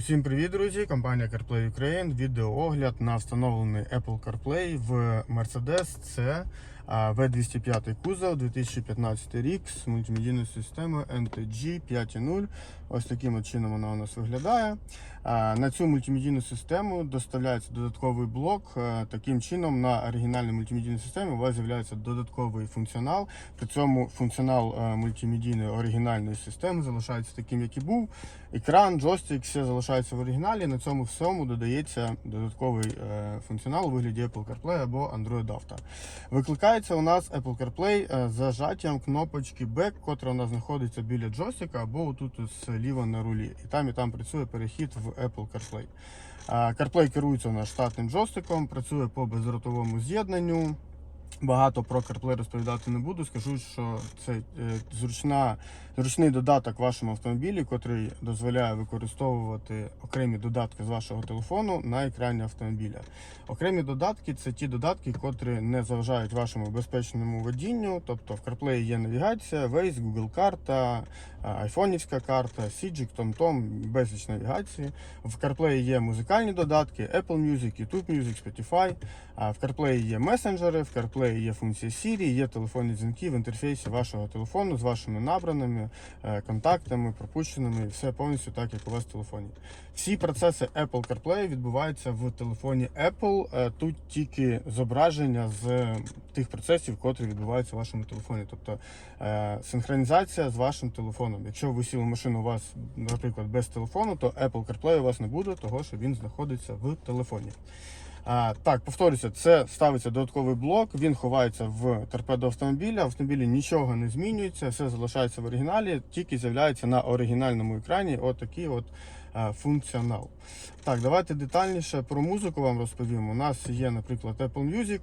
Усім привіт, друзі! Компанія CarPlay Ukraine. Відеоогляд на встановлений Apple CarPlay в Mercedes C V205 кузов 2015 рік з мультимедійною системою NTG 5.0. Ось таким чином вона у нас виглядає. На цю мультимедійну систему доставляється додатковий блок. Таким чином, на оригінальній мультимедійній системі у вас з'являється додатковий функціонал. При цьому функціонал мультимедійної оригінальної системи залишається таким, як і був. Екран, джойстик, все залишається в оригіналі. На цьому всьому додається додатковий е, функціонал у вигляді Apple CarPlay або Android Auto. Викликається у нас Apple CarPlay з зажаттям кнопочки Back, котра у нас знаходиться біля джойстика або тут зліва на рулі. І там і там працює перехід в Apple CarPlay. Е, CarPlay керується у нас штатним джойстиком, працює по безротовому з'єднанню. Багато про CarPlay розповідати не буду. Скажу, що це е, зручна, зручний додаток в вашому автомобілі, який дозволяє використовувати окремі додатки з вашого телефону на екрані автомобіля. Окремі додатки це ті додатки, котрі не заважають вашому безпечному водінню. Тобто в CarPlay є навігація, Waze, Google карта, айфонівська карта, Сіджик, TomTom, безліч навігації. В CarPlay є музикальні додатки, Apple Music, YouTube Music, Spotify. В CarPlay є месенджери, в CarPlay є функція Siri, є телефонні дзвінки в інтерфейсі вашого телефону з вашими набраними е, контактами, пропущеними, і все повністю так, як у вас в телефоні. Всі процеси Apple CarPlay відбуваються в телефоні Apple. Е, Тут тільки зображення з тих процесів, котрі відбуваються в вашому телефоні. Тобто е, синхронізація з вашим телефоном. Якщо ви сіли машину у вас, наприклад, без телефону, то Apple CarPlay у вас не буде, того що він знаходиться в телефоні. А, так, повторюся, це ставиться додатковий блок, він ховається в торпедо автомобіля. В автомобілі нічого не змінюється, все залишається в оригіналі, тільки з'являється на оригінальному екрані отакий от а, функціонал. Так, давайте детальніше про музику вам розповім. У нас є, наприклад, Apple Music.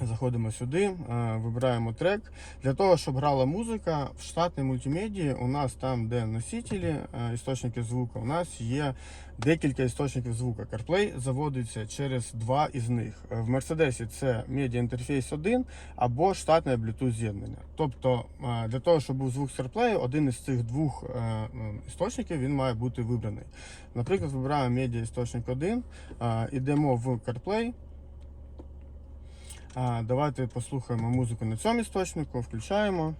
Заходимо сюди, е, вибираємо трек. Для того, щоб грала музика, в штатній мультимедії у нас там, де носителі, е, істочники звуку, у нас є декілька істочників звука. CarPlay заводиться через два із них. Е, В Mercedes це Media Interface 1 або штатне Bluetooth з'єднання. Тобто, для того, щоб був звук з CarPlay, один із цих двох істочників він має бути вибраний. Наприклад, вибираємо Media істочник 1, е, ідемо в CarPlay. А, давайте послухаємо музику на цьому істочнику, включаємо.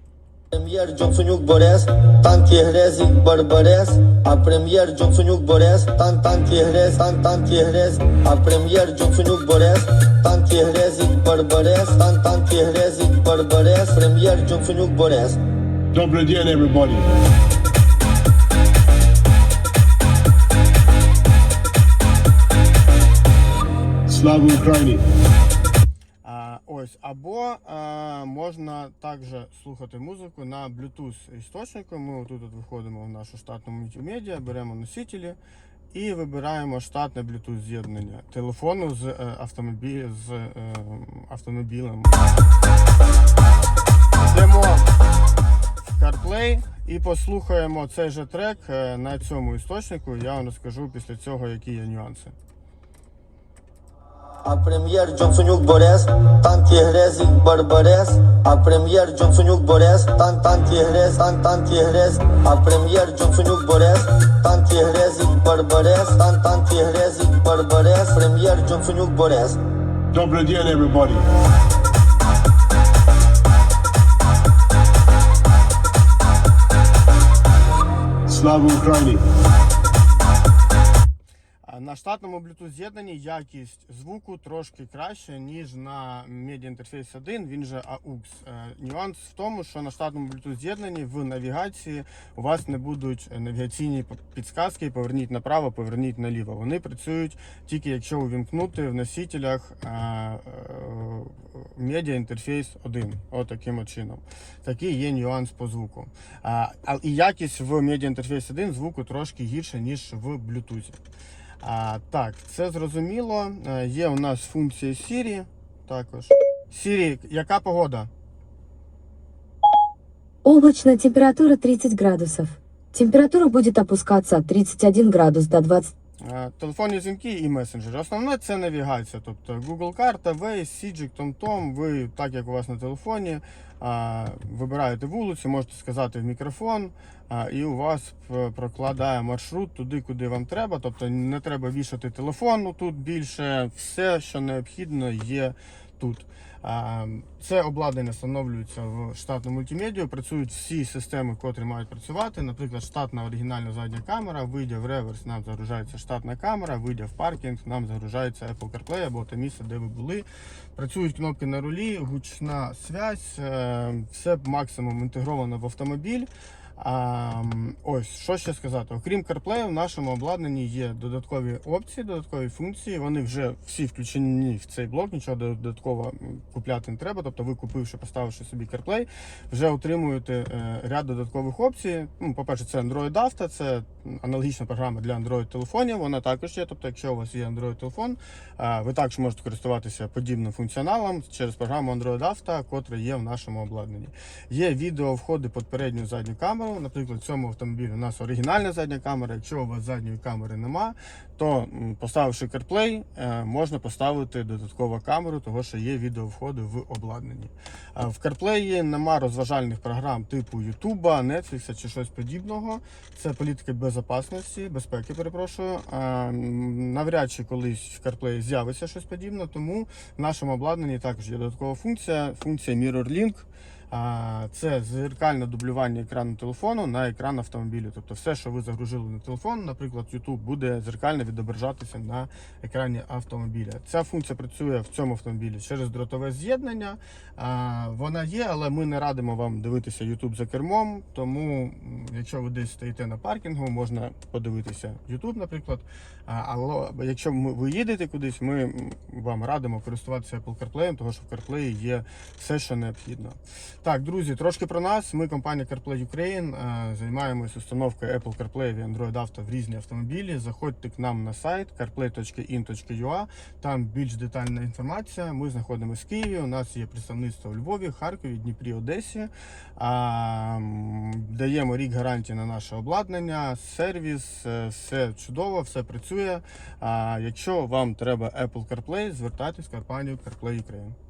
Прем'єр Джонсонюк Борес, танки грезі Барбарес, а прем'єр Джонсонюк Борес, тан танки грез, тан танки грез, а прем'єр Джонсонюк Борес, танки грезі Барбарес, тан танки грезі Барбарес, прем'єр Джонсонюк Борес. Добрый день, everybody. Слава Україні! Ось, або а, можна також слухати музику на Bluetooth істочнику. Ми отут от виходимо в нашу штатну мультимедіа, беремо носителі і вибираємо штатне Bluetooth з'єднання телефону з, е, автомобіль, з е, автомобілем. Йдемо в CarPlay і послухаємо цей же трек е, на цьому істочнику. Я вам розкажу після цього, які є нюанси. А прем'єр Джонсонюк Борес, танки грезі Барбарес, а прем'єр Джонсонюк Борес, тан танки грез, тан танки грез, а прем'єр Джонсонюк Борес, танки грезі Барбарес, тан танки грезі Барбарес, прем'єр Джонсонюк Борес. Добрый день, everybody. Слава Україні! На штатному Bluetooth з'єднанні якість звуку трошки краще, ніж на Media Interface 1, він же AUX. Е, Нюанс в тому, що на штатному Bluetooth з'єднанні в навігації у вас не будуть навігаційні підсказки поверніть направо, поверніть наліво. Вони працюють тільки якщо увімкнути в носителях е, е, Media Interface 1. Отаким от чином. Такий є нюанс по звуку. І якість в Media Interface 1 звуку трошки гірше, ніж в Bluetooth. А, так, це зрозуміло. Е, Є у нас функція Siri також. Siri, яка погода? Облачная температура 30 градусов. Температура будет опускаться от 31 градус до 20. Е, Телефонні дзвінки і месенджери. Основне це навігація, тобто Google карта, Waze, Сіджик, TomTom. Ви, так як у вас на телефоні, вибираєте вулицю, можете сказати в мікрофон, і у вас прокладає маршрут туди, куди вам треба. Тобто не треба вішати телефон тут більше, все, що необхідно, є тут. Це обладнання встановлюється в штатну мультимедію. Працюють всі системи, котрі мають працювати. Наприклад, штатна оригінальна задня камера, вийде в реверс, нам загружається штатна камера, вийде в паркінг, нам загружається Apple CarPlay або те місце, де ви були. Працюють кнопки на рулі, гучна связь, е, все максимум інтегровано в автомобіль. А, ось що ще сказати. Окрім CarPlay, в нашому обладнанні є додаткові опції, додаткові функції. Вони вже всі включені в цей блок, нічого додатково купляти не треба. Тобто, ви купивши, поставивши собі CarPlay, вже отримуєте е, ряд додаткових опцій. Ну, по-перше, це Android Auto, це аналогічна програма для Android телефонів. Вона також є. Тобто, якщо у вас є Android телефон, е, ви також можете користуватися подібним функціоналом через програму Android Auto, котра є в нашому обладнанні. Є відео входи під передню задню камеру. Наприклад, в цьому автомобілі у нас оригінальна задня камера. Якщо у вас задньої камери нема, то поставивши CarPlay, е, можна поставити додаткову камеру, того що є відео входи в обладнанні. В CarPlay нема розважальних програм типу YouTube, Netflix чи щось подібного. Це політика безпечності, безпеки, перепрошую. Навряд чи колись в CarPlay з'явиться щось подібне, тому в нашому обладнанні також є додаткова функція, функція Mirror Link. А, Це зеркальне дублювання екрану телефону на екран автомобілю. Тобто все, що ви загрузили на телефон, наприклад, YouTube, буде зеркально відображатися на екрані автомобіля. Ця функція працює в цьому автомобілі через дротове з'єднання. Вона є, але ми не радимо вам дивитися YouTube за кермом. Тому, якщо ви десь стоїте на паркінгу, можна подивитися YouTube, наприклад. Але якщо ви їдете кудись, ми вам радимо користуватися Apple CarPlay, тому що в CarPlay є все, що необхідно. Так, друзі, трошки про нас. Ми компанія CarPlay Ukraine. е, Займаємось установкою Apple CarPlay і Android Auto в різні автомобілі. Заходьте к нам на сайт carplay.in.ua. Там більш детальна інформація. Ми знаходимося в Києві. У нас є представництво у Львові, Харкові, Дніпрі, Одесі. Даємо рік гарантії на наше обладнання, сервіс, е, все чудово, все працює. Якщо вам треба Apple CarPlay, звертайтесь в компанію CarPlay Ukraine.